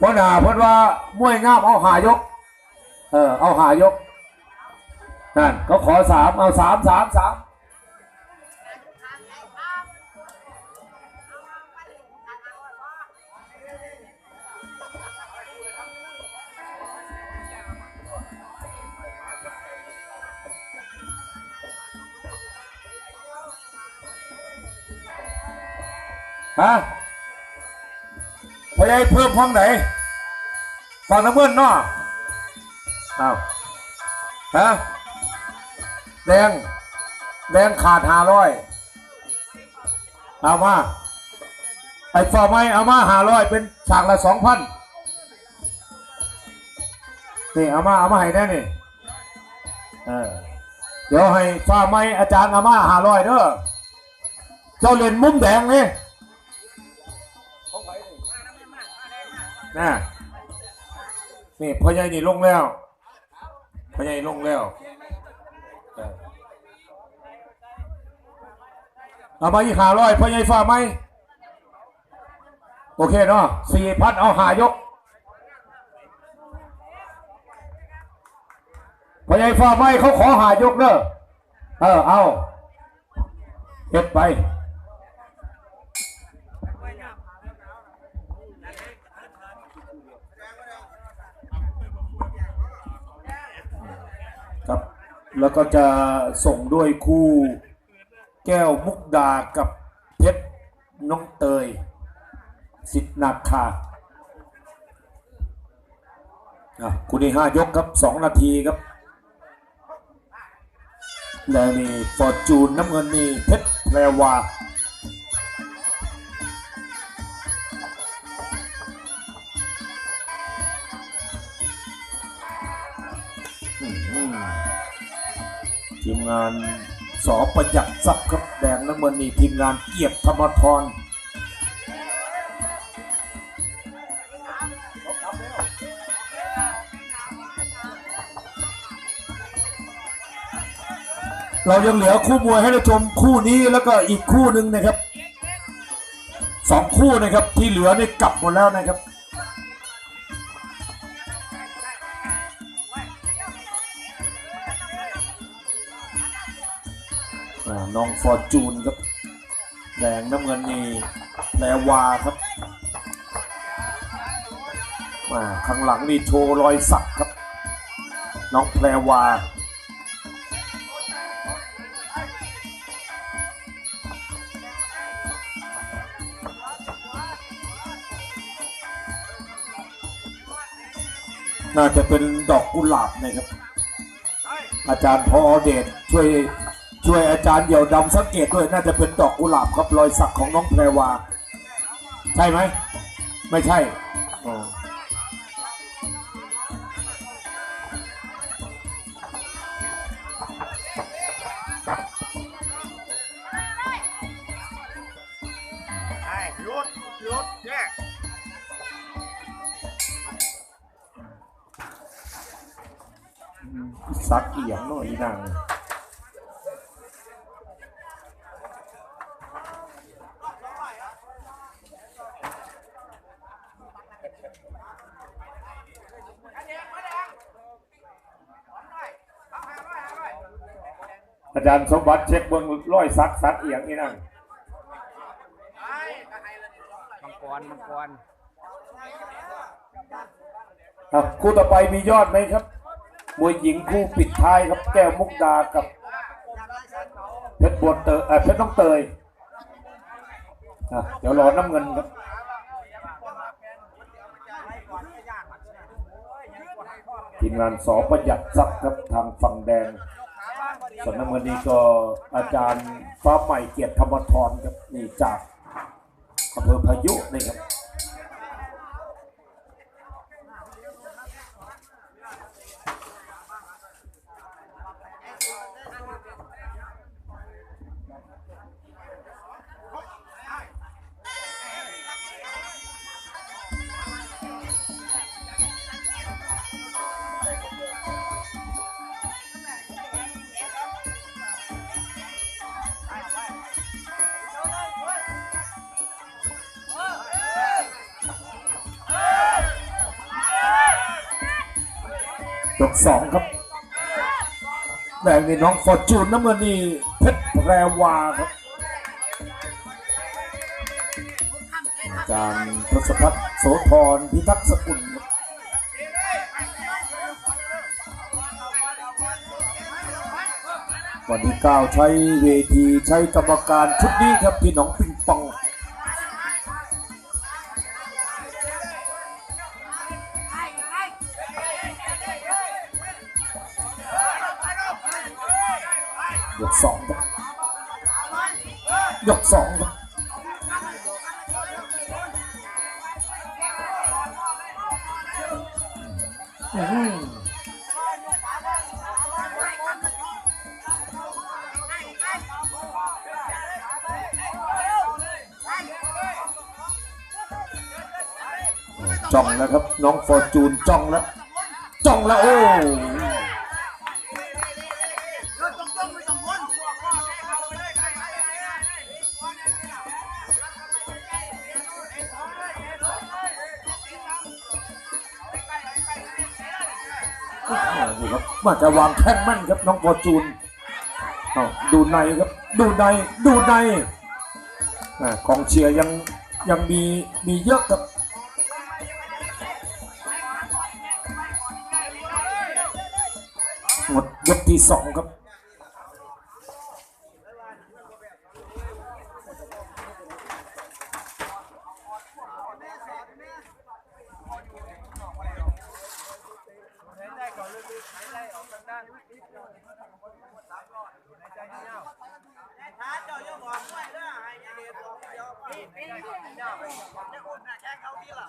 พ่อหนาเพิ่นว่ามวยงามเอาหายก เออ เอาหายกนั่นเขาขอสามเอาสามสามสามฮะ พยายเพิ่มห้องไหนฝั่งน้ำเงินเนาะอ้าวฮะแดง แดงขาดห้าร้อยเอามา ไอ้ฝ่าไม้เอามาห้าร้อยเป็นฉากละสองพันนี่เอามาเอามาให้แน่นี่เออเดี๋ยวให้ฝ่าไม้อาจารย์เอามาห้าร้อยเด้อเจ้าเล่นมุมแดงนี่ นะนี่พ่อใหญ่นี่ลงแล้วพ่อใหญ่ลงแล้วเอามาอีกหาร้อยพ่อใหญ่ฝ่าไหมโอเคเนาะสี่พันเอาหายกพอใหญ่ฟ้าไหมเขาขอหายกเด้อเออเอาเก็บไป แล้วก็จะส่งด้วยคู่แก้วมุกดากับเพชรน้องเตย สิทธนาคาคู่นี้ห้ายกครับสองนาทีครับ แล้วนี่ฟอร์จูนน้ำเงินนี่เพชรแพรวา งานสอประหยัดทรัพย์ครับแดงน้ำเงินนี่ทีมงานเกียรติธรรมทรเรายังเหลือคู่มวยให้เราชมคู่นี้แล้วก็อีกคู่หนึ่งนะครับสองคู่นะครับที่เหลือนี่กลับหมดแล้วนะครับ น้องฟอร์จูนครับ แดงน้ำเงินนี่แปลวาครับอ่าข้างหลังนี่โชว์รอยสักครับ น้องแพรวาน่าจะเป็นดอกกุหลาบนะครับ อาจารย์พอเดชช่วย ช่วยอาจารย์เดี่ยวดำสังเกตด้วยน่าจะเป็นดอกกุหลาบครับรอยสักของน้องแพรวา ใช่ไหม ไม่ใช่อ๋อไอ้หยุดหยุดแยกสักเอียงหน่อยอีนาง อาจารย์สมบัติเช็คเบิ้งร้อยสักสักเอียงอีนางมังกรมังกรอะคู่ต่อไปมียอดไหมครับ มวยหญิงคู่ปิดท้ายครับแก้วมุกดากับเพชรบัวเตยเอ่อเพชรน้องเตยอะเดี๋ยวรอน้ำเงินครับทีมงานสอประหยัดทรัพย์ครับทางฝั่งแดง ส่วนน้ำเงินนี้ก็อาจารย์ฟ้าใหม่เกียรติธรรมทรครับนี่จากอำเภอพายุนี่ครับ กสองครับแดงนี่น้องฟอร์จูนน้ำเงินนี่เพชรแพรวาครับอาจารย์ทศพัฒน์โสธรพิทักษ์สกุลวันที่เก้าใช้เวทีใช้กรรมการชุดนี้ครับที่หนองปิง จ้องแล้วครับ น้องฟอร์จูนจ้องแล้วจ้องแล้วโอ้ ว่าจะวางแข้งแมั่นครับน้องฟอร์จูนดูในครับดูในดูในอ่ากองเชียร์ยังยังมีมีเยอะครับหมดยกที่สองครับ ช้าเจ้าย่าบอกด้วยเด้อให้เด็กบอกเดียวนี่นี่เจ้าจะอุ่นนะแค่เขาที่ล่ะ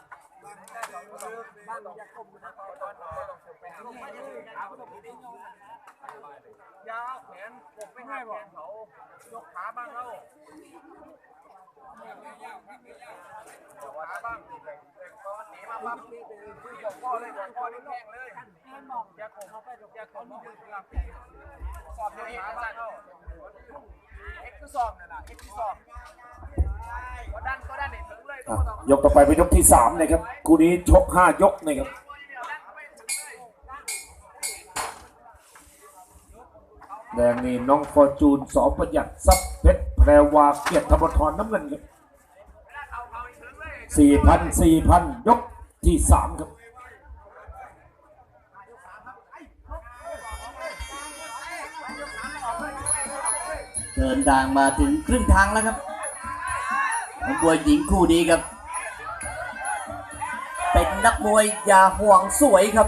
ยาวแขนปกไม่ให้แขนเขายกขาบ้างเขายกขาบ้างตอนหนีมาปั๊บยกพ่อเลยยกพ่อนี่แข้งเลย อย่าโขกอย่าขกยืดหลับสอบยกขาบ้างเขาเอ็กซ์คือสอบนั่นแหละเอ็กซ์คือสอบก็ดันก็ดันเห็นถึงเลยอะยกต่อไปเป็นยกที่สามนะครับคู่นี้ชกห้ายกนะครับแดงนี่น้องฟอร์จูนสอประหยัดทรัพย์เพชรแพรวาเกียรติธรรมทรน้ำเงินครับสี่พันสี่พันยกที่สามครับ ดินทางมาถึงครึ่งทางแล้วครับนักมวยหญิงคู่นี้ครับ เป็นนักมวยอย่าห่วงสวยครับ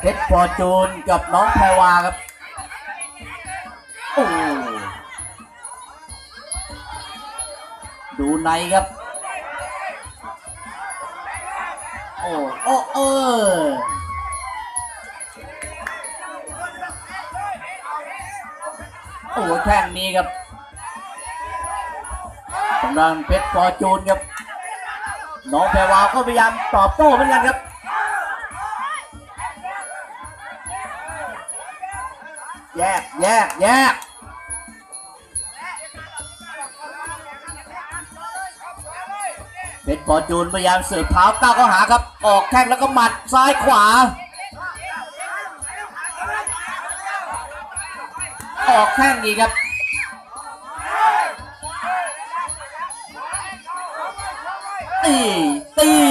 เพชรฟอจูนกับน้องแพรวาครับ โอ้ดูในครับ โอ้โอ้เออโอ้แข้งนี้ครับกำลังเพชรฟอร์จูนครับน้องแพรวาก็พยายามตอบโต้เหมือนกันครับแยกแยกแยก เป็นฟอร์จูนพยายามเสืบเท้าก้าวเข้าหาครับ ออกแข้งแล้วก็หมัดซ้ายขวา ออกแข้งดีครับตีตี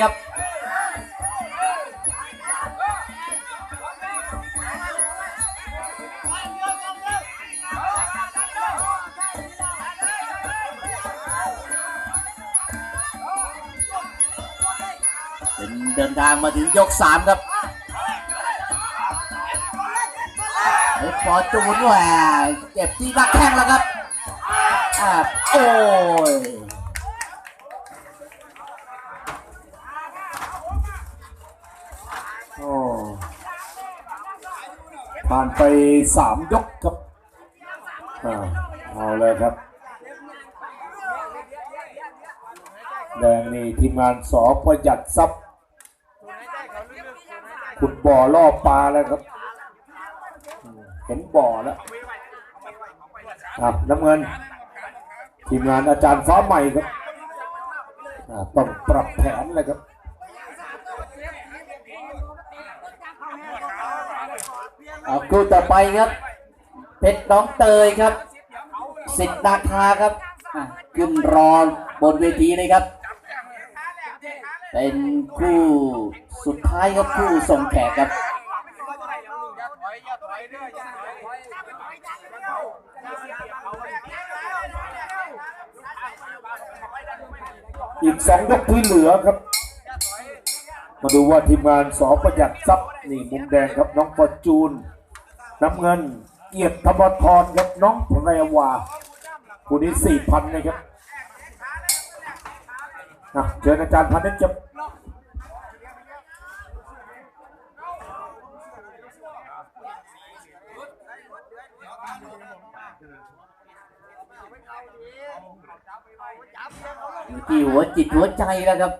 ครับ เป็นเดินทางมาถึงยกสามครับฟอจูนแหวเจ็บที่รักแข้งแล้วครับอ่าโอ้ย โอ้ ผ่านไปสามยกครับอ่าเอาเลยครับ แดงนี่ทีมงานสอประหยัดทรัพย์ขุดบ่อล่อปลาแล้วครับ เห็นบ่อแล้วครับน้ำเงิน ทีมงานอาจารย์ฟ้าใหม่ครับอ่าต้องปรับแผนเลยครับ เอาคู่ต่อไปครับ เพชรน้องเตยครับสิทธิ์นาคาครับขึ้นรอบนเวทีเลยครับ เป็นคู่สุดท้ายครับคู่ส่งแขกครับอีกสองยกที่เหลือครับ มาดูว่าทีมงานสอประหยัดทรัพย์นี่มุมแดงครับน้องฟอจูน น้ำเงินเอียดธรรมทรครับน้องพรวาคู่นี้สี่พันนะครับอะเชิญอาจารย์พันธุ์ครับอยู่ที่หัวจิตหัวใจแล้วครับ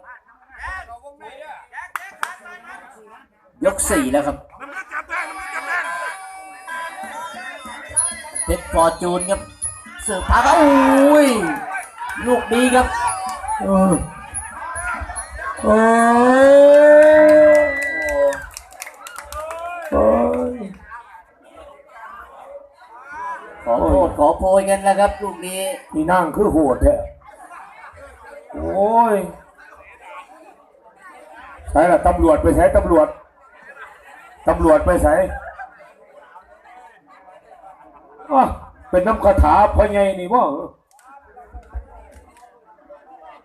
ยกสี่แล้วครับเพชรฟอร์จูนครับเสือพาครับโอ้ยลูกดีครับเออโอ้โอ้ยขอโทษขอโพยกันแล้วครับลูกนี้นี่นั่งคือโหดแท้โอ้ยใช่ละตำรวจไปใช้ตำรวจ ตำรวจไปใส่เป็นน้ำคาถาพ่อใหญ่นี่บ่